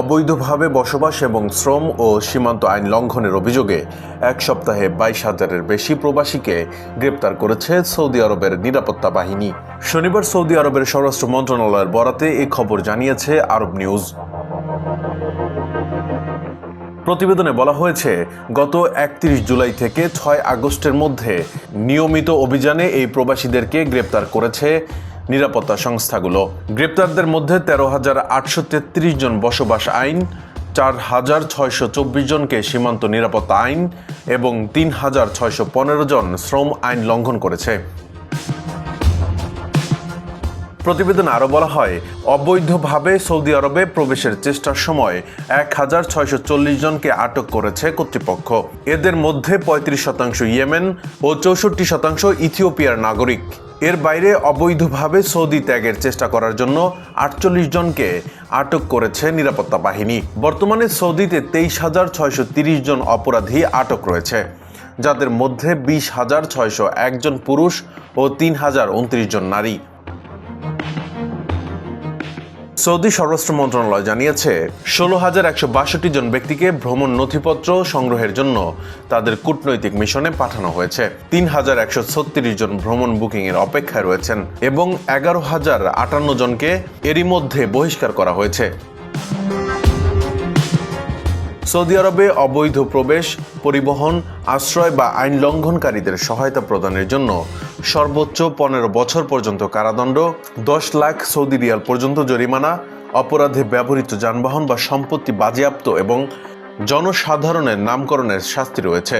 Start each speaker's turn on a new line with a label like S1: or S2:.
S1: অবৈধভাবে বসবাস এবং শ্রম ও সীমান্ত আইন লঙ্ঘনের অভিযোগে এক সপ্তাহে বাইশ হাজারের বেশি প্রবাসীকে গ্রেপ্তার করেছে সৌদি আরবের নিরাপত্তা বাহিনী। শনিবার সৌদি আরবের স্বরাষ্ট্র মন্ত্রণালয়ের বরাতে এই খবর জানিয়েছে আরব নিউজ। প্রতিবেদনে বলা হয়েছে, গত একত্রিশ জুলাই থেকে ছয় আগস্টের মধ্যে নিয়মিত অভিযানে এই প্রবাসীদেরকে গ্রেপ্তার করেছে নিরাপত্তা সংস্থাগুলো। গ্রেপ্তারদের মধ্যে তেরো হাজার আটশো তেত্রিশ জন বসবাস আইন, চার হাজার ছয়শো চব্বিশ জনকে সীমান্ত নিরাপত্তা আইন এবং তিন হাজার ছয়শো পনেরো জন শ্রম আইন লঙ্ঘন করেছে। প্রতিবেদনে আরও বলা হয়, অবৈধভাবে সৌদি আরবে প্রবেশের চেষ্টার সময় এক হাজার ছয়শো চল্লিশ জনকে আটক করেছে কর্তৃপক্ষ। এদের মধ্যে পঁয়ত্রিশ শতাংশ ইয়েমেন ও চৌষট্টি শতাংশ ইথিওপিয়ার নাগরিক। এর বাইরে অবৈধভাবে সৌদি ত্যাগের চেষ্টা করার জন্য আটচল্লিশ জনকে আটক করেছে নিরাপত্তা বাহিনী। বর্তমানে সৌদিতে তেইশ হাজার ছয়শো তিরিশ জন অপরাধী আটক রয়েছে, যাদের মধ্যে বিশ হাজার ছয়শো একজন পুরুষ ও তিন হাজার উনত্রিশ জন নারী। সৌদি স্বরাষ্ট্র মন্ত্রণালয় জানিয়েছে, ষোলো হাজার একশো বাষট্টি জন ব্যক্তিকে ভ্রমণ নথিপত্র সংগ্রহের জন্য তাদের কূটনৈতিক মিশনে পাঠানো হয়েছে। তিন হাজার একশো ছত্রিশ জন ভ্রমণ বুকিং এর অপেক্ষায় রয়েছেন এবং এগারো হাজার আটান্ন জনকে এরই মধ্যে বহিষ্কার করা হয়েছে। সৌদি আরবে অবৈধ প্রবেশ, পরিবহন, আশ্রয় বা আইন লঙ্ঘনকারীদের সহায়তা প্রদানের জন্য সর্বোচ্চ পনেরো বছর পর্যন্ত কারাদণ্ড, দশ লাখ সৌদি রিয়াল পর্যন্ত জরিমানা, অপরাধে ব্যবহৃত যানবাহন বা সম্পত্তি বাজেয়াপ্ত এবং জনসাধারণের নামকরণের শাস্তি রয়েছে।